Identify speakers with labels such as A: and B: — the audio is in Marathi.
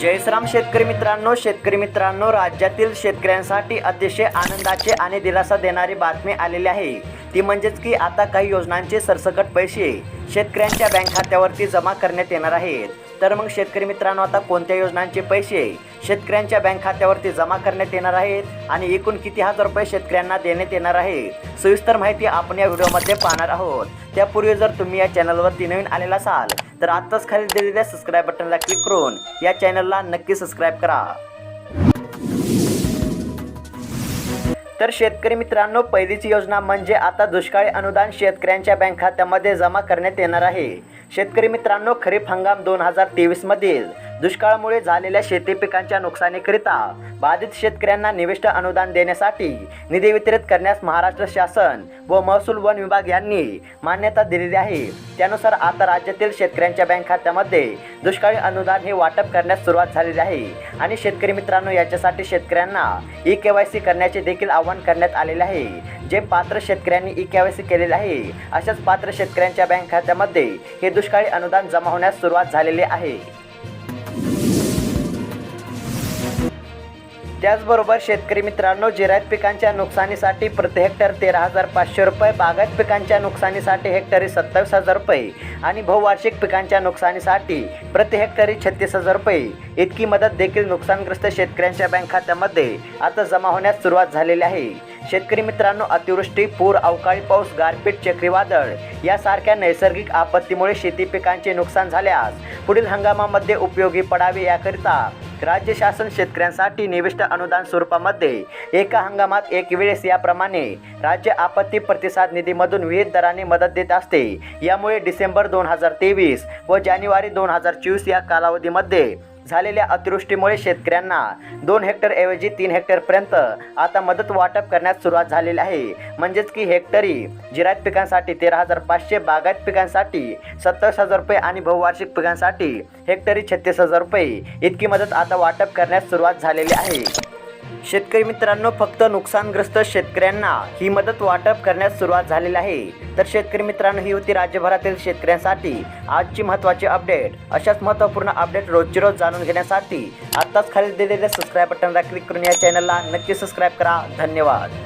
A: जयश्राम शेतकरी मित्रांनो शेतकरी मित्रांनो राज्यातील शेतकऱ्यांसाठी अतिशय आनंदाचे आणि दिलासा देणारी बातमी आलेली आहे. ती म्हणजेच की आता काही योजनांचे सरसकट पैसे शेतकऱ्यांच्या बँक खात्यावरती जमा करण्यात येणार आहेत. तर मग शेतकरी मित्रांनो आता कोणत्या योजनांचे पैसे शेतकऱ्यांच्या बँक खात्यावरती जमा करण्यात येणार आहेत आणि एकूण किती हजार रुपये शेतकऱ्यांना देण्यात येणार आहे? सविस्तर माहिती आपण या व्हिडिओमध्ये पाहणार आहोत. त्यापूर्वी जर तुम्ही या चॅनलवरती नवीन आलेला असाल तर आत्ताच खाली दिलेल्या सबस्क्राईब बटनला क्लिक करून या चॅनलला नक्की सबस्क्राईब करा. तर शेतकरी मित्रांनो पहिलीची योजना म्हणजे आता दुष्काळी अनुदान शेतकऱ्यांच्या बँक खात्यामध्ये जमा करण्यात येणार आहे. शेतकरी मित्रांनो खरीप हंगाम दोन हजार तेवीसमधील दुष्काळामुळे झालेल्या शेती पिकांच्या नुकसानीकरिता बाधित शेतकऱ्यांना निविष्ट अनुदान देण्यासाठी निधी वितरित करण्यास महाराष्ट्र शासन व महसूल वन विभाग यांनी मान्यता दिलेली आहे. त्यानुसार आता राज्यातील शेतकऱ्यांच्या बँक खात्यामध्ये दुष्काळी अनुदान हे वाटप करण्यास सुरुवात झालेली आहे आणि शेतकरी मित्रांनो याच्यासाठी शेतकऱ्यांना ई के वाय सी करण्याचे देखील आवाहन करण्यात आलेले आहे. जे पात्र शेतकऱ्यांनी ई के वाय सी केलेले आहे अशाच पात्र शेतकऱ्यांच्या बँक खात्यामध्ये हे दुष्काळी अनुदान जमा होण्यास सुरुवात झालेली आहे. त्याचबरोबर शेतकरी मित्रांनो जिरायत पिकांच्या नुकसानीसाठी प्रति हेक्टर तेरा हजार पाचशे रुपये बागायत पिकांच्या नुकसानीसाठी हेक्टरी सत्तावीस हजार रुपये आणि बहुवार्षिक पिकांच्या नुकसानीसाठी प्रति हेक्टरी छत्तीस हजार रुपये. इतकी मदत देखील नुकसानग्रस्त शेतकऱ्यांच्या बँक खात्यामध्ये आता जमा होण्यास सुरुवात झालेली आहे. शेतकरी मित्रांनो अतिवृष्टी पूर अवकाळी पाऊस गारपीट चक्रीवादळ यासारख्या नैसर्गिक आपत्तीमुळे शेती पिकांचे नुकसान झाल्यास पुढील हंगामामध्ये उपयोगी पडावे याकरिता राज्य शासन शेतकऱ्यांसाठी निविष्ट अनुदान स्वरूपामध्ये एका हंगामात एक वेळेस याप्रमाणे राज्य आपत्ती प्रतिसाद निधीमधून विविध दराने मदत देत असते. यामुळे डिसेंबर दोन हजार तेवीस व जानेवारी दोन हजार चोवीस या कालावधीमध्ये झालेल्या अतिवृष्टीमुळे शेतकऱ्यांना दोन हेक्टरऐवजी तीन हेक्टरपर्यंत आता मदत वाटप करण्यास सुरुवात झालेली आहे. म्हणजेच की हेक्टरी जिरायत पिकांसाठी तेरा हजार पाचशे बागायत पिकांसाठी सत्तावीस हजार रुपये आणि बहुवार्षिक पिकांसाठी हेक्टरी छत्तीस हजार रुपये इतकी मदत आता वाटप करण्यास सुरुवात झालेली आहे. शेतकरी मित्रांनो फक्त नुकसानग्रस्त शेतकऱ्यांना ही मदत वाटप करण्यास सुरुवात झालेली आहे. तर शेतकरी मित्रांनो ही होती राज्यभरातील शेतकऱ्यांसाठी आजची महत्त्वाची अपडेट. अशाच महत्त्वपूर्ण अपडेट रोजची रोज जाणून घेण्यासाठी आत्ताच खाली दिलेल्या सबस्क्राईब बटनला क्लिक करून या चॅनलला नक्की सबस्क्राईब करा. धन्यवाद.